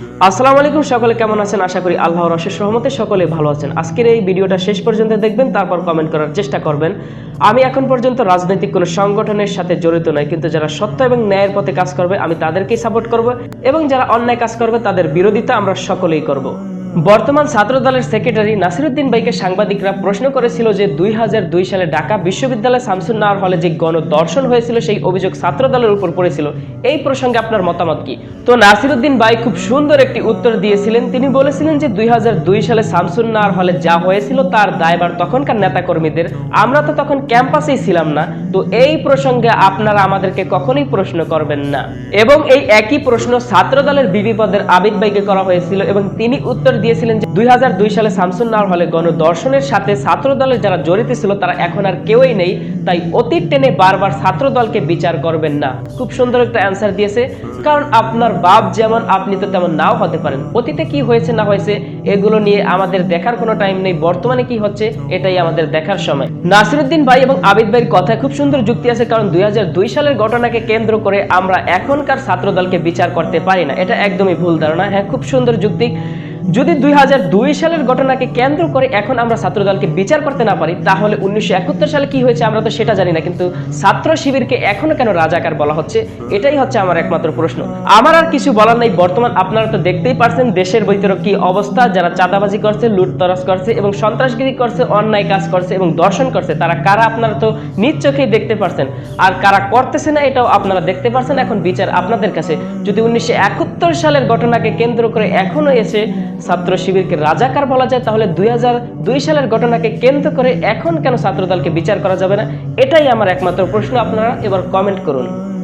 আসসালামু আলাইকুম, সকলে কেমন আছেন? আশা করি আল্লাহর অশেষ সহমতে সকলে ভালো আছেন। আজকের এই ভিডিওটা শেষ পর্যন্ত দেখবেন, তারপর কমেন্ট করার চেষ্টা করবেন। আমি এখন পর্যন্ত রাজনৈতিক কোনো সংগঠনের সাথে জড়িত নয় কিন্তু যারা সত্য এবং ন্যায়ের পথে কাজ করবে, আমি তাদেরকেই সাপোর্ট করব এবং যারা অন্যায় কাজ করবে, তাদের বিরোধিতা আমরা সকলেই করব। বর্তমান ছাত্র দলের সেক্রেটারি নাসিরুদ্দিন ভাইকে সাংবাদিকরা প্রশ্ন করেছিল যে দুই সালে ঢাকা বিশ্ববিদ্যালয় শামসুন নাহার হলে যে গণদর্শন হয়েছিল, সেই অভিযোগ ছাত্র দলের উপর পড়েছিল। এই প্রসঙ্গে আপনার মতামত কি? তো নাসিরুদ্দিন ভাই খুব সুন্দর একটি উত্তর দিয়েছিলেন। তিনি বলেছিলেন যে দুই হাজার দুই সালে শামসুন নাহার হলে যা হয়েছিল তার দায়ভার তখনকার নেতাকর্মীদের। আমরা তো তখন ক্যাম্পাসেই ছিলাম না। তো এই প্রসঙ্গে আপনারা আমাদেরকে কখনোই প্রশ্ন করবেন না। এবং এই একই প্রশ্ন ছাত্র দলের বিবি পদের আবিদ ভাইকে করা হয়েছিল এবং তিনি উত্তর দিয়েছিলেন যে দুই সালে শামসুন নাহার হলে গণদর্শনের সাথে ছাত্র দলের যারা জড়িত ছিল তারা এখন আর কেউই নেই, তাই অতীত টেনে বারবার ছাত্র দলকে বিচার করবেন না। খুব সুন্দর একটা অ্যান্সার দিয়েছে, কারণ আপনার বাপ যেমন, আপনি তো তেমন নাও হতে পারেন। অতীতে কি হয়েছে, না হয়েছে, এগুলো নিয়ে আমাদের দেখার কোনো টাইম নেই, বর্তমানে কি হচ্ছে, এটাই আমাদের দেখার সময়। নাসিরুদ্দিন ভাই এবং আবিদ ভাইয়ের কথায় খুব সুন্দর যুক্তি আছে, কারণ দুই হাজার দুই সালের ঘটনাকে কেন্দ্র করে আমরা এখনকার ছাত্রদলকে বিচার করতে পারি না। এটা একদমই ভুল ধারণা। হ্যাঁ খুব সুন্দর যুক্তি। যদি দুই হাজার দুই সালের ঘটনাকে কেন্দ্র করে এখন আমরা ছাত্র দলকে বিচার করতে না পারি, তাহলে উনিশশো সালে কি হয়েছে আমরা তো সেটা জানি না, কিন্তু ছাত্র শিবিরকে এখনও কেন রাজাকার বলা হচ্ছে? এটাই হচ্ছে আমার একমাত্র প্রশ্ন। আমার আর কিছু বলার নাই, বর্তমান আপনারা তো দেখতেই পারছেন দেশের ভিতরে কি অবস্থা, যারা চাঁদাবাজি করছে, লুটতরাজ করছে এবং সন্ত্রাসগিরি করছে, অন্যায় কাজ করছে এবং দর্শন করছে, তারা কারা আপনারা তো নিজ চোখেই দেখতে পারছেন। আর কারা করতেছে না এটাও আপনারা দেখতে পারছেন, এখন বিচার আপনাদের কাছে। যদি উনিশশো একাত্তর সালের ঘটনাকে কেন্দ্র করে এখনও এসে ছাত্র শিবিরকে রাজাকার বলা যায়, তাহলে দুই হাজার দুই সালের ঘটনাকে কেন্দ্র করে এখন কেন ছাত্র দলকে বিচার করা যাবে না? এটাই আমার একমাত্র প্রশ্ন। আপনারা এবার কমেন্ট করুন।